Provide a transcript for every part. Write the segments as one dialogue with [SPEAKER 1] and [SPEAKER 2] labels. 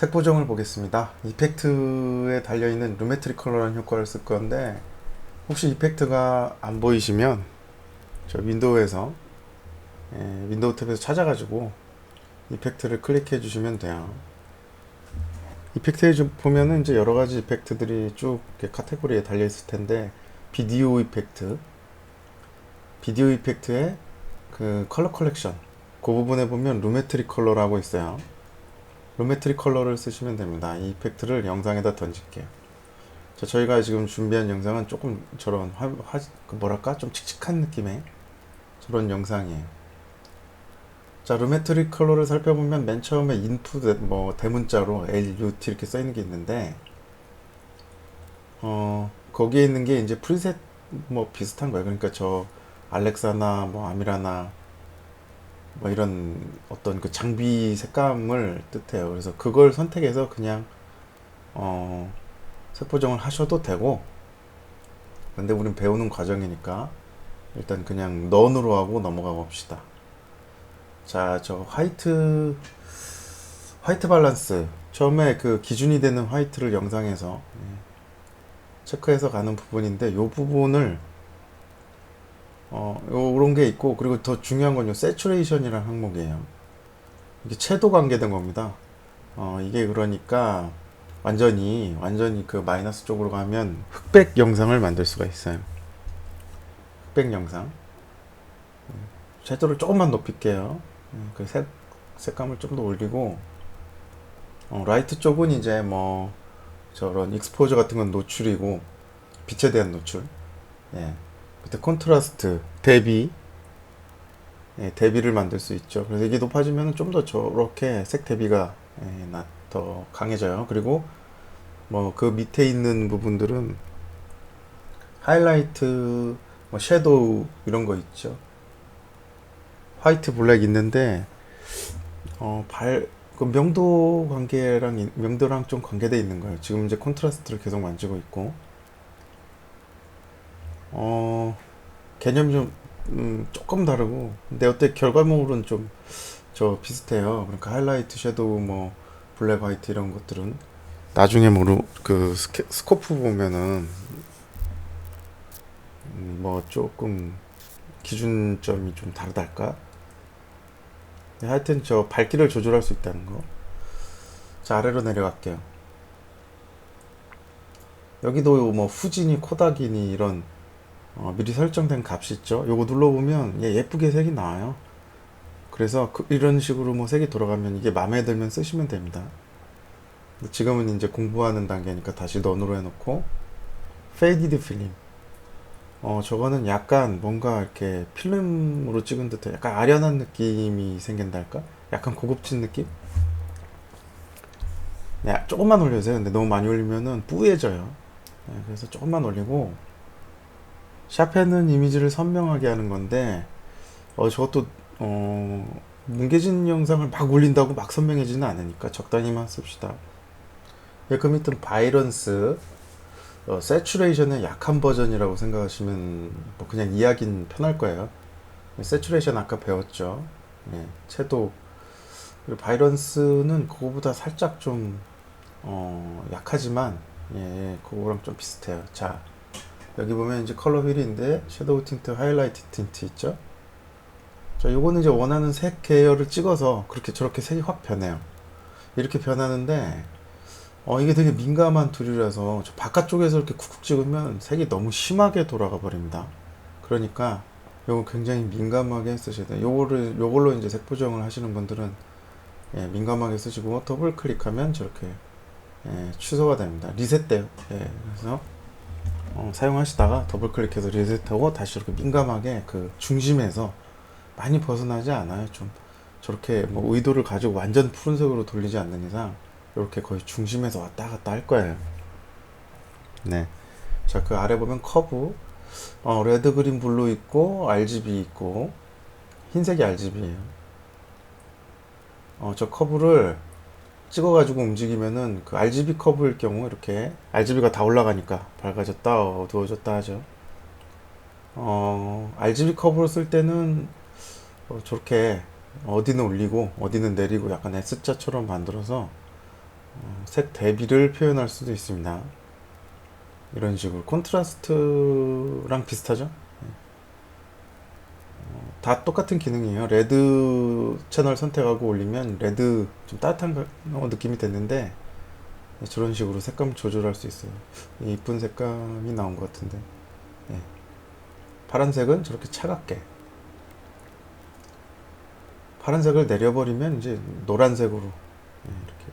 [SPEAKER 1] 색 보정을 보겠습니다. 이펙트에 달려있는 루메트리 컬러라는 효과를 쓸 건데 혹시 이펙트가 안 보이시면 저 윈도우에서 예, 윈도우 탭에서 찾아가지고 이펙트를 클릭해 주시면 돼요. 이펙트에 좀 보면은 이제 여러 가지 이펙트들이 쭉 카테고리에 달려 있을 텐데 비디오 이펙트, 비디오 이펙트의 그 컬러 컬렉션 그 부분에 보면 루메트리 컬러라고 있어요. 루메트리 컬러를 쓰시면 됩니다. 이 이펙트를 영상에다 던질게요. 자, 저희가 지금 준비한 영상은 조금 저런 화, 화, 그 뭐랄까 좀 칙칙한 느낌의 저런 영상이에요. 자, 루메트리 컬러를 살펴보면 맨 처음에 인풋 뭐 대문자로 LUT 이렇게 써 있는 게 있는데 어 거기에 있는 게 이제 프리셋 뭐 비슷한 거예요. 그러니까 저 알렉사나 뭐 아미라나 뭐 이런 어떤 그 장비 색감을 뜻해요. 그래서 그걸 선택해서 그냥 어 색보정을 하셔도 되고 근데 우린 배우는 과정이니까 일단 그냥 넌으로 하고 넘어가 봅시다. 자, 저 화이트 화이트 밸런스 처음에 그 기준이 되는 화이트를 영상에서 예, 체크해서 가는 부분인데 요 부분을 어 요런 게 있고 그리고 더 중요한 건요 세츄레이션이라는 항목이에요. 이게 채도 관계된 겁니다. 어 이게 그러니까 완전히 완전히 그 마이너스 쪽으로 가면 흑백 영상을 만들 수가 있어요. 흑백 영상. 음, 채도를 조금만 높일게요. 음, 그 색, 색감을 좀 더 올리고 어, 라이트 쪽은 이제 뭐 저런 익스포저 같은 건 노출이고 빛에 대한 노출. 예. 그때 콘트라스트, 대비, 예, 대비를 만들 수 있죠. 그래서 이게 높아지면 좀 더 저렇게 색 대비가 예, 나- 더 강해져요. 그리고 뭐 그 밑에 있는 부분들은 하이라이트, 뭐 섀도우 이런 거 있죠. 화이트 블랙 있는데 어, 발, 그 명도 관계랑 이- 명도랑 좀 관계돼 있는 거예요. 지금 이제 콘트라스트를 계속 만지고 있고 어, 개념이 좀, 음, 조금 다르고, 근데 어때 결과물은 좀, 저 비슷해요. 그러니까 하이라이트, 섀도우, 뭐, 블랙, 화이트 이런 것들은 나중에 모르, 그, 스케, 스코프 보면은, 음, 뭐, 조금, 기준점이 좀 다르달까? 네, 하여튼 저 밝기를 조절할 수 있다는 거. 자, 아래로 내려갈게요. 여기도 뭐, 후진이, 코닥이니, 이런, 어, 미리 설정된 값이 있죠. 요거 눌러보면 예, 예쁘게 색이 나와요. 그래서 그- 이런 식으로 뭐 색이 돌아가면 이게 마음에 들면 쓰시면 됩니다. 지금은 이제 공부하는 단계니까 다시 넌으로 해놓고 페이디드 필름. 어 저거는 약간 뭔가 이렇게 필름으로 찍은 듯한 약간 아련한 느낌이 생긴달까? 약간 고급진 느낌? 네, 조금만 올려주세요. 근데 너무 많이 올리면은 뿌얘져요. 네, 그래서 조금만 올리고 샤페는 이미지를 선명하게 하는 건데 어 저것도 어 뭉개진 영상을 막 올린다고 막 선명해지는 않으니까 적당히만 씁시다. 예, 그 밑은 바이런스 어, 세츄레이션의 약한 버전이라고 생각하시면 뭐 그냥 이야기는 편할 거예요. 세츄레이션 아까 배웠죠. 예, 채도 그리고 바이런스는 그거보다 살짝 좀 어, 약하지만 예, 그거랑 좀 비슷해요. 자, 여기 보면 이제 컬러 휠인데 섀도우 틴트, 하이라이트 틴트 있죠? 자, 요거는 이제 원하는 색 계열을 찍어서 그렇게 저렇게 색이 확 변해요. 이렇게 변하는데 어, 이게 되게 민감한 툴이라서 저 바깥쪽에서 이렇게 쿡쿡 찍으면 색이 너무 심하게 돌아가 버립니다. 그러니까 요거 굉장히 민감하게 쓰셔야 돼요. 요거를 요걸로 이제 색 보정을 하시는 분들은 예, 민감하게 쓰시고 더블 클릭하면 저렇게 예, 취소가 됩니다. 리셋돼요. 예, 그래서 어, 사용하시다가 더블 클릭해서 리셋하고 다시 이렇게 민감하게 그 중심에서 많이 벗어나지 않아요. 좀 저렇게 뭐 의도를 가지고 완전 푸른색으로 돌리지 않는 이상 이렇게 거의 중심에서 왔다 갔다 할 거예요. 네. 자, 그 아래 보면 커브, 어, 레드, 그린, 블루 있고, RGB 있고, 흰색이 RGB예요. 어, 저 커브를 찍어가지고 움직이면은 그 RGB 커브일 경우 이렇게 RGB가 다 올라가니까 밝아졌다 어두워졌다 하죠. 어, RGB 커브를 쓸 때는 어, 저렇게 어디는 올리고 어디는 내리고 약간 S자처럼 만들어서 어, 색 대비를 표현할 수도 있습니다. 이런 식으로 콘트라스트랑 비슷하죠? 다 똑같은 기능이에요. 레드 채널 선택하고 올리면 레드 좀 따뜻한 거- 어, 느낌이 됐는데 저런 식으로 색감 조절할 수 있어요. 이쁜 색감이 나온 것 같은데. 예. 파란색은 저렇게 차갑게. 파란색을 내려버리면 이제 노란색으로 예, 이렇게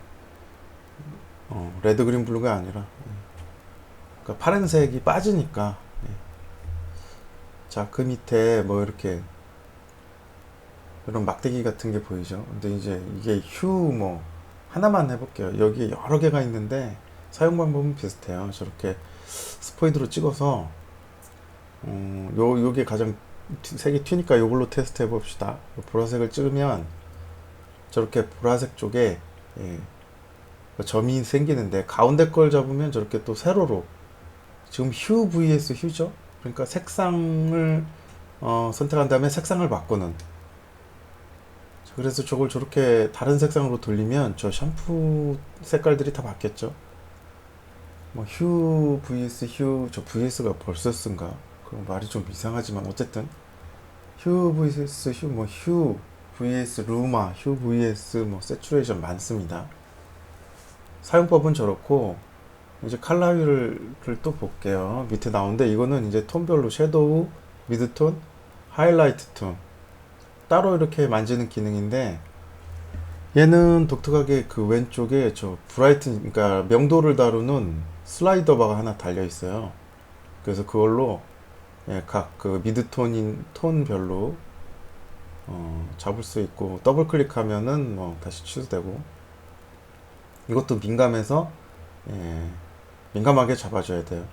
[SPEAKER 1] 어, 레드 그린 블루가 아니라 예. 그러니까 파란색이 빠지니까 예. 자그 밑에 뭐 이렇게 이런 막대기 같은 게 보이죠? 근데 이제 이게 휴뭐 하나만 해볼게요. 여기 여러 개가 있는데 사용 방법은 비슷해요. 저렇게 스포이드로 찍어서 어, 요 요게 가장 튀- 색이 튀니까 요걸로 테스트 해봅시다. 요 보라색을 찍으면 저렇게 보라색 쪽에 예, 그 점이 생기는데 가운데 걸 잡으면 저렇게 또 세로로 지금 휴 vs 휴죠? 그러니까 색상을 어, 선택한 다음에 색상을 바꾸는 자, 그래서 저걸 저렇게 다른 색상으로 돌리면 저 샴푸 색깔들이 다 바뀌었죠. 뭐 휴 vs 휴 저 vs가 벌써 쓴가? 그럼 말이 좀 이상하지만 어쨌든 휴 vs 휴 뭐 휴 vs 루마 휴 vs 뭐 세츄레이션 많습니다. 사용법은 저렇고 이제 칼라위를 또 볼게요. 밑에 나오는데 이거는 이제 톤별로 섀도우, 미드톤, 하이라이트 톤 따로 이렇게 만지는 기능인데 얘는 독특하게 그 왼쪽에 저 브라이튼 그러니까 명도를 다루는 슬라이더 바가 하나 달려 있어요. 그래서 그걸로 예, 각 그 미드톤인 톤별로 어, 잡을 수 있고 더블 클릭하면은 뭐 다시 취소되고 이것도 민감해서 예, 민감하게 잡아줘야 돼요.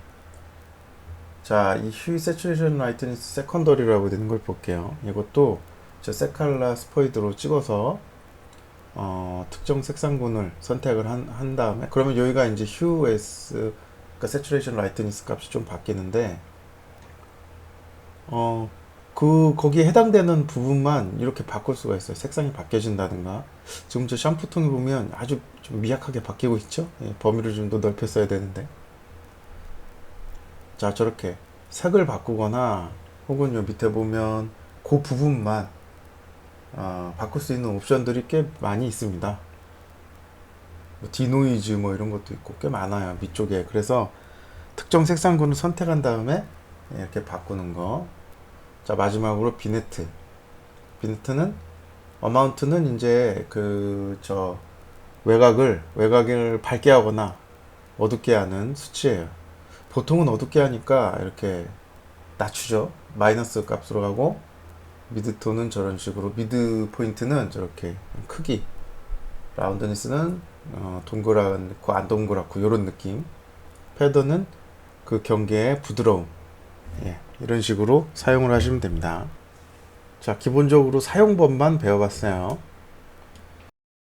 [SPEAKER 1] 자, 이휴 세츄레이션 라이트니스 세컨더리라고 되는 걸 볼게요. 이것도 저 세칼라 스포이드로 찍어서 어, 특정 색상군을 선택을 한, 한 다음에 그러면 여기가 이제 휴 S 그러니까 세츄레이션 라이트니스 값이 좀 바뀌는데 어, 그 거기에 해당되는 부분만 이렇게 바꿀 수가 있어요. 색상이 바뀌어진다든가. 지금 저 샴푸통에 보면 아주 좀 미약하게 바뀌고 있죠. 예, 범위를 좀 더 넓혔어야 되는데. 자, 저렇게 색을 바꾸거나 혹은 요 밑에 보면 그 부분만 어, 바꿀 수 있는 옵션들이 꽤 많이 있습니다. 뭐 디노이즈 뭐 이런 것도 있고 꽤 많아요. 위쪽에. 그래서 특정 색상군을 선택한 다음에 이렇게 바꾸는 거. 자, 마지막으로 비네트. 비네트는 어마운트는 이제 그 저 외곽을 외곽을 밝게 하거나 어둡게 하는 수치예요. 보통은 어둡게 하니까 이렇게 낮추죠. 마이너스 값으로 가고 미드톤은 저런 식으로 미드 포인트는 저렇게 크기 라운드니스는 어, 동그랗고 안 동그랗고 이런 느낌 패더는 그 경계의 부드러움 예, 이런 식으로 사용을 하시면 됩니다. 자, 기본적으로 사용법만 배워봤어요.